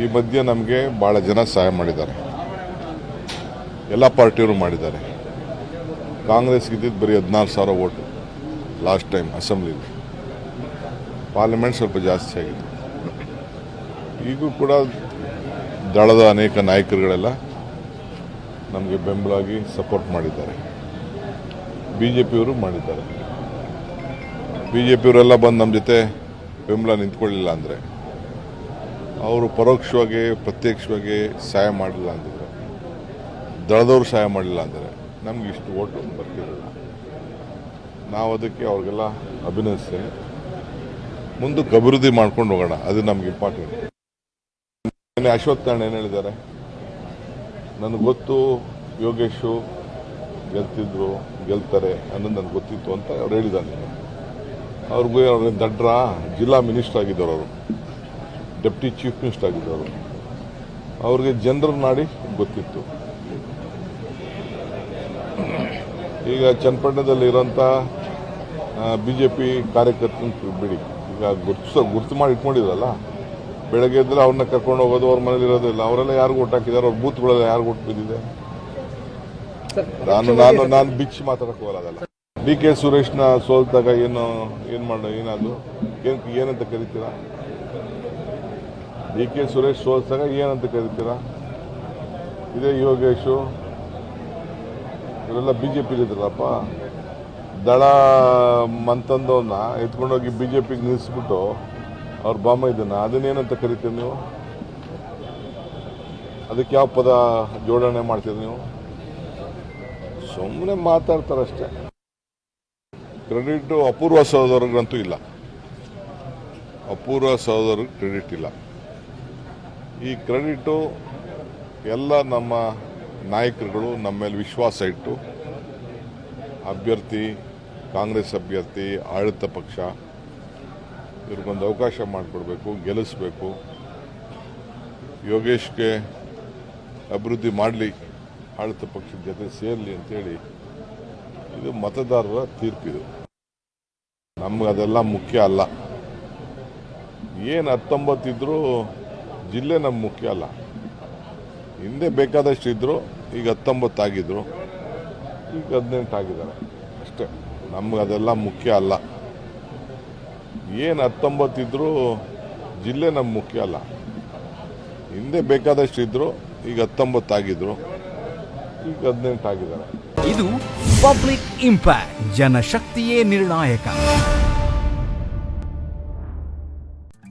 ಈ ಮಧ್ಯೆ ನಮಗೆ ಭಾಳ ಜನ ಸಹಾಯ ಮಾಡಿದ್ದಾರೆ. ಎಲ್ಲ ಪಾರ್ಟಿಯವರು ಮಾಡಿದ್ದಾರೆ. ಕಾಂಗ್ರೆಸ್ಗೆ ಗೆದ್ದಿದ್ದು ಬರೀ ಹದಿನಾರು ಸಾವಿರ ಓಟು ಲಾಸ್ಟ್ ಟೈಮ್ ಅಸೆಂಬ್ಲಿಲಿ. ಪಾರ್ಲಿಮೆಂಟ್ ಸ್ವಲ್ಪ ಜಾಸ್ತಿ ಆಗಿದೆ. ಈಗೂ ಕೂಡ ದಳದ ಅನೇಕ ನಾಯಕರುಗಳೆಲ್ಲ ನಮಗೆ ಬೆಂಬಲವಾಗಿ ಸಪೋರ್ಟ್ ಮಾಡಿದ್ದಾರೆ. ಬಿ ಜೆ ಪಿಯವರು ಮಾಡಿದ್ದಾರೆ. ಬಿ ಜೆ ಪಿಯವರೆಲ್ಲ ಬಂದು ನಮ್ಮ ಜೊತೆ ಬೆಂಬಲ ನಿಂತ್ಕೊಳ್ಳಿಲ್ಲ ಅಂದರೆ ಅವರು ಪರೋಕ್ಷವಾಗಿ, ಪ್ರತ್ಯಕ್ಷವಾಗಿ ಸಹಾಯ ಮಾಡಿಲ್ಲ ಅಂದಿದ್ರೆ. ದಳದವರು ಸಹಾಯ ಮಾಡಲಿಲ್ಲ ಅಂದರೆ ನಮ್ಗೆ ಇಷ್ಟು ಓಟು ಬರ್ತಿರಲಿಲ್ಲ ನಾವು ಅದಕ್ಕೆ ಅವ್ರಿಗೆಲ್ಲ ಅಭಿನಂದಿಸ್ತೇನೆ ಮುಂದಕ್ಕೆ ಅಭಿವೃದ್ಧಿ ಮಾಡ್ಕೊಂಡು ಹೋಗೋಣ, ಅದು ನಮ್ಗೆ ಇಂಪಾರ್ಟೆಂಟ್ ಅಶ್ವತ್ ಅಶ್ವತ್ಥ ಏನು ಹೇಳಿದ್ದಾರೆ? ನನಗೆ ಗೊತ್ತು, ಯೋಗೇಶು ಗೆಲ್ತಿದ್ರು, ಗೆಲ್ತಾರೆ ಅನ್ನೋದು ನನಗೆ ಗೊತ್ತಿತ್ತು ಅಂತ ಅವ್ರು ಹೇಳಿದ್ದಾರೆ. ಅವ್ರಿಗೂ ಅವ್ರ ದಡ್ರ? ಜಿಲ್ಲಾ ಮಿನಿಸ್ಟರ್ ಆಗಿದ್ದವರು ಅವರು. ಡೆಪ್ಟಿ ಚೀಫ್ ಮಿನಿಸ್ಟರ್ ಆಗಿದ್ದವರು ಅವ್ರಿಗೆ ಜನರ ನಾಡಿ ಗೊತ್ತಿತ್ತು. ಈಗ ಚನ್ನಪಟ್ಟಣದಲ್ಲಿ ಇರೋಂಥ ಬಿ ಜೆ ಪಿ ಕಾರ್ಯಕರ್ತನ ಬಿಡಿ. ಈಗ ಗುರ್ತು ಗುರ್ತು ಮಾಡಿ ಇಟ್ಕೊಂಡಿದ್ರಲ್ಲ? ಬೆಳಗ್ಗೆ ಎದ್ದರೆ ಅವ್ರನ್ನ ಕರ್ಕೊಂಡು ಹೋಗೋದು ಅವ್ರ ಮನೇಲಿ ಇರೋದಿಲ್ಲ ಅವರೆಲ್ಲ ಯಾರು ಓಟ್ ಹಾಕಿದ್ದಾರೆ? ಅವ್ರ ಬೂತ್ಗಳೆಲ್ಲ ಯಾರು ಓಟ್ ಬಿದ್ದಿದೆ? ನಾನು ನಾನು ನಾನು ಬಿಚ್ಚಿ ಮಾತಾಡಕ್ಕೆ ಹೋಗಲ್ಲ ಡಿ ಕೆ ಸುರೇಶ್ನ ಸೋಲ್ತಾಗ ಏನು ಏನು ಮಾಡ ಏನಾದ್ರು? ಏನು ಏನಂತ ಕರಿತೀರಾ? ಡಿ ಕೆ ಸುರೇಶ್ ಸೋಲ್ಸಾಗ ಏನಂತ ಕರಿತೀರಾ? ಇದೇ ಯೋಗೇಶು. ಇವರೆಲ್ಲ ಬಿ ಜೆ ಇದ್ರಲ್ಲಪ್ಪ. ದಳ ಮಂತಂದವನ್ನ ಎತ್ಕೊಂಡೋಗಿ ಬಿ ಜೆ ಪಿಗೆ ನಿಲ್ಲಿಸ್ಬಿಟ್ಟು ಅವ್ರ ಬಾಮ ಇದನ್ನ. ಅದನ್ನೇನಂತ ಕರಿತೀರಿ ನೀವು? ಅದಕ್ಕೆ ಯಾವ ಪದ ಜೋಡಣೆ ಮಾಡ್ತೀರಿ ನೀವು? ಸುಮ್ಮನೆ ಮಾತಾಡ್ತಾರಷ್ಟೇ. ಕ್ರೆಡಿಟ್ ಅಪೂರ್ವ ಸಹೋದರಂತೂ ಇಲ್ಲ. ಅಪೂರ್ವ ಸಹೋದರಿಗೆ ಕ್ರೆಡಿಟ್ ಇಲ್ಲ. ಈ ಕ್ರೆಡಿಟು ಎಲ್ಲ ನಮ್ಮ ನಾಯಕರುಗಳು ನಮ್ಮ ಮೇಲೆ ವಿಶ್ವಾಸ ಇಟ್ಟು ಅಭ್ಯರ್ಥಿ, ಕಾಂಗ್ರೆಸ್ ಅಭ್ಯರ್ಥಿ, ಆಡಳಿತ ಪಕ್ಷ ಇವ್ರಿಗೊಂದು ಅವಕಾಶ ಮಾಡಿಕೊಡ್ಬೇಕು, ಗೆಲ್ಲಿಸ್ಬೇಕು. ಯೋಗೇಶ್ಗೆ ಅಭಿವೃದ್ಧಿ ಮಾಡಲಿ, ಆಡಳಿತ ಪಕ್ಷದ ಜೊತೆ ಸೇರಲಿ ಅಂತೇಳಿ ಇದು ಮತದಾರರ ತೀರ್ಪಿದು ನಮ್ಗೆ ಅದೆಲ್ಲ ಮುಖ್ಯ ಅಲ್ಲ. ಏನು ಹತ್ತೊಂಬತ್ತಿದ್ರು ಜಿಲ್ಲೆ ನಮ್ಮ ಮುಖ್ಯ ಅಲ್ಲ. ಹಿಂದೆ ಬೇಕಾದಷ್ಟು ಇದ್ರು, ಈಗ ಹತ್ತೊಂಬತ್ತಾಗಿದ್ರು. ಈಗ ಹದಿನೆಂಟು ಆಗಿದ್ದಾರೆ ಅಷ್ಟೇ. ನಮ್ಗೆ ಅದೆಲ್ಲ ಮುಖ್ಯ ಅಲ್ಲ. ಏನು ಹತ್ತೊಂಬತ್ತಿದ್ರು ಜಿಲ್ಲೆ ನಮ್ಮ ಮುಖ್ಯ ಅಲ್ಲ. ಹಿಂದೆ ಬೇಕಾದಷ್ಟು ಇದ್ರು, ಈಗ ಹತ್ತೊಂಬತ್ತಾಗಿದ್ರು. ಈಗ ಹದಿನೆಂಟು ಆಗಿದ್ದಾರೆ ಇದು ಪಬ್ಲಿಕ್ ಇಂಪ್ಯಾಕ್ಟ್, ಜನಶಕ್ತಿಯೇ ನಿರ್ಣಾಯಕ.